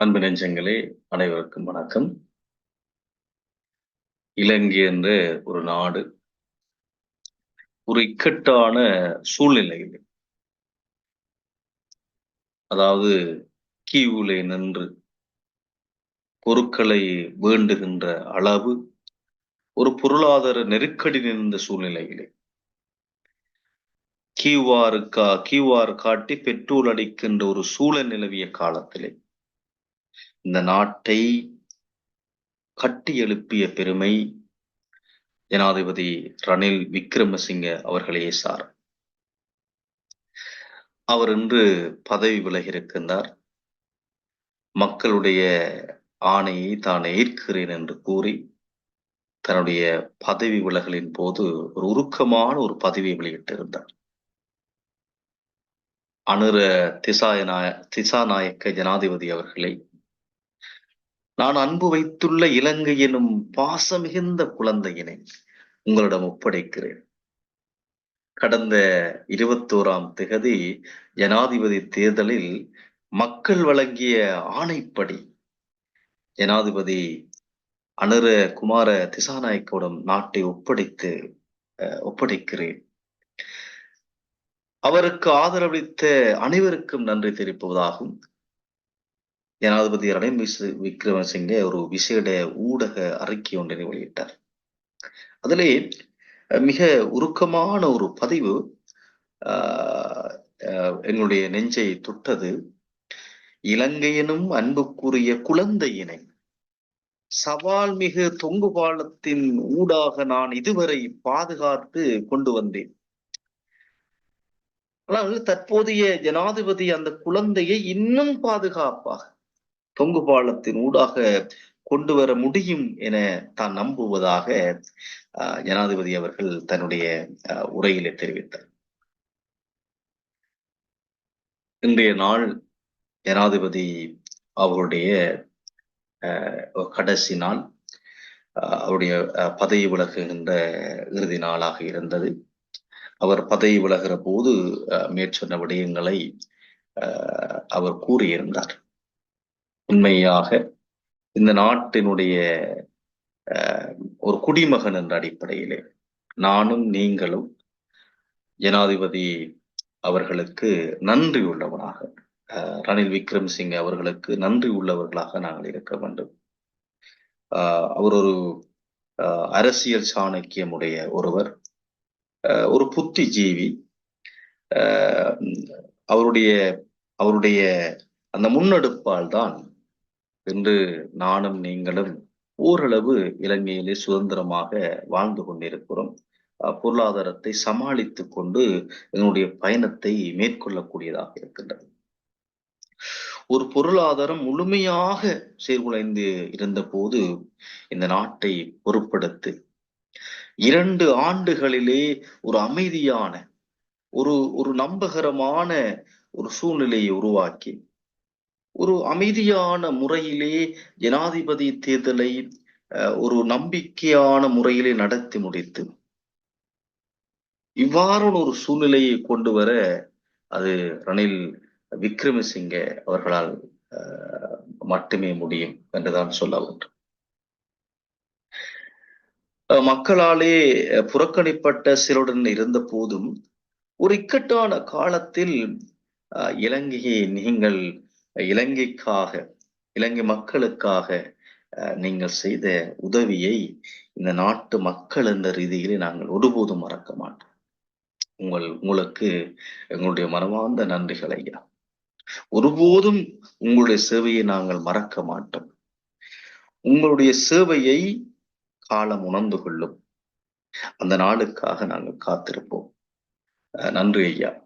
அன்பு நெஞ்சங்களே அனைவருக்கும் வணக்கம். இலங்கை என்ற ஒரு நாடு ஒரு இக்கட்டான சூழ்நிலையில் அதாவது கீவுலே நின்று பொருட்களை வேண்டுகின்ற அளவு ஒரு பொருளாதார நெருக்கடி நின்ற சூழ்நிலையிலே கீவாறு கா கீவாறு காட்டி பெட்ரோல் அடிக்கின்ற ஒரு சூழல் நிலவிய காலத்திலே இந்த நாட்டை கட்டி எழுப்பிய பெருமை ஜனாதிபதி ரணில் விக்ரமசிங்க அவர்களே சார். அவர் இன்று பதவி விலகி இருக்கின்றார். மக்களுடைய ஆணையை தான் ஏற்கிறேன் என்று கூறி தன்னுடைய பதவி விலகலின் போது ஒரு உருக்கமான ஒரு பதவியை வெளியிட்டிருந்தார். அனுர திசாநாய திசாநாயக்க ஜனாதிபதி அவர்களை நான் அன்பு வைத்துள்ள இலங்கை எனும் பாசமிகுந்த குழந்தையினை உங்களிடம் ஒப்படைக்கிறேன். கடந்த இருபத்தோராம் திகதி ஜனாதிபதி தேர்தலில் மக்கள் வழங்கிய ஆணைப்படி ஜனாதிபதி அனுர குமார திசாநாயக்கோடும் நாட்டை ஒப்படைத்து ஒப்படைக்கிறேன். அவருக்கு ஆதரவளித்த அனைவருக்கும் நன்றி தெரிவிப்பதாகும். ஜனாதிபதி ரணில் விக்ரமசிங்கே ஒரு விசேட ஊடக அறிக்கை ஒன்றினை வெளியிட்டார். அதிலே மிக உருக்கமான ஒரு பதிவு எங்களுடைய நெஞ்சை தொட்டது. இலங்கையினும் அன்புக்குரிய குழந்தையினை சவால் மிகு தொங்கு பாலத்தின் ஊடாக நான் இதுவரை பாதுகாத்து கொண்டு வந்தேன். ஆனால் தற்போதைய ஜனாதிபதி அந்த குழந்தையை இன்னும் பாதுகாப்பாக தொங்கு பாலத்தின் ஊடாக கொண்டு வர முடியும் என தான் நம்புவதாக ஜனாதிபதி அவர்கள் தன்னுடைய உரையிலே தெரிவித்தார். இன்றைய நாள் ஜனாதிபதி அவருடைய கடைசி நாள். அவருடைய பதவி விலகுகின்ற இறுதி நாளாக இருந்தது. அவர் பதவி விலகிற போது மேற்சொன்ன விடயங்களை அவர் கூறியிருந்தார். உண்மையாக இந்த நாட்டினுடைய ஒரு குடிமகன் என்ற அடிப்படையிலே நானும் நீங்களும் ஜனாதிபதி அவர்களுக்கு நன்றி உள்ளவனாக ரணில் விக்ரம்சிங் அவர்களுக்கு நன்றி உள்ளவர்களாக நாங்கள் இருக்க வேண்டும். அவர் ஒரு அரசியல் சாணக்கியமுடைய ஒருவர் ஒரு புத்திஜீவி அவருடைய அவருடைய அந்த முன்னெடுப்பால் தான் இன்று நானும் நீங்களும் ஓரளவு இலங்கையிலே சுதந்திரமாக வாழ்ந்து கொண்டிருக்கிறோம். பொருளாதாரத்தை சமாளித்து கொண்டு என்னுடைய பயணத்தை மேற்கொள்ளக்கூடியதாக இருக்கின்றது. ஒரு பொருளாதாரம் முழுமையாக சீர்குலைந்து இருந்த போது இந்த நாட்டை பொறுப்படுத்து இரண்டு ஆண்டுகளிலே ஒரு அமைதியான ஒரு ஒரு நம்பகரமான ஒரு சூழ்நிலையை உருவாக்கி ஒரு அமைதியான முறையிலே ஜனாதிபதி தேர்தலை ஒரு நம்பிக்கையான முறையிலே நடத்தி முடித்து இவ்வாறான ஒரு சூழ்நிலையை கொண்டு வர அது ரணில் விக்ரமசிங்க அவர்களால் மட்டுமே முடியும் என்றுதான் சொல்ல வேண்டும். மக்களாலே புறக்கணிப்பட்ட சிலருடன் இருந்த போதும் ஒரு இக்கட்டான காலத்தில் இலங்கையை நீங்கள் இலங்கைக்காக இலங்கை மக்களுக்காக நீங்கள் செய்த உதவியை இந்த நாட்டு மக்கள் என்ற ரீதியிலே நாங்கள் ஒருபோதும் மறக்க மாட்டோம். உங்கள் உங்களுக்கு எங்களுடைய மனமார்ந்த நன்றிகள் ஐயா. ஒருபோதும் உங்களுடைய சேவையை நாங்கள் மறக்க மாட்டோம். உங்களுடைய சேவையை காலம் உணர்ந்து கொள்ளும். அந்த நாளுக்காக நாங்கள் காத்திருப்போம். நன்றி ஐயா.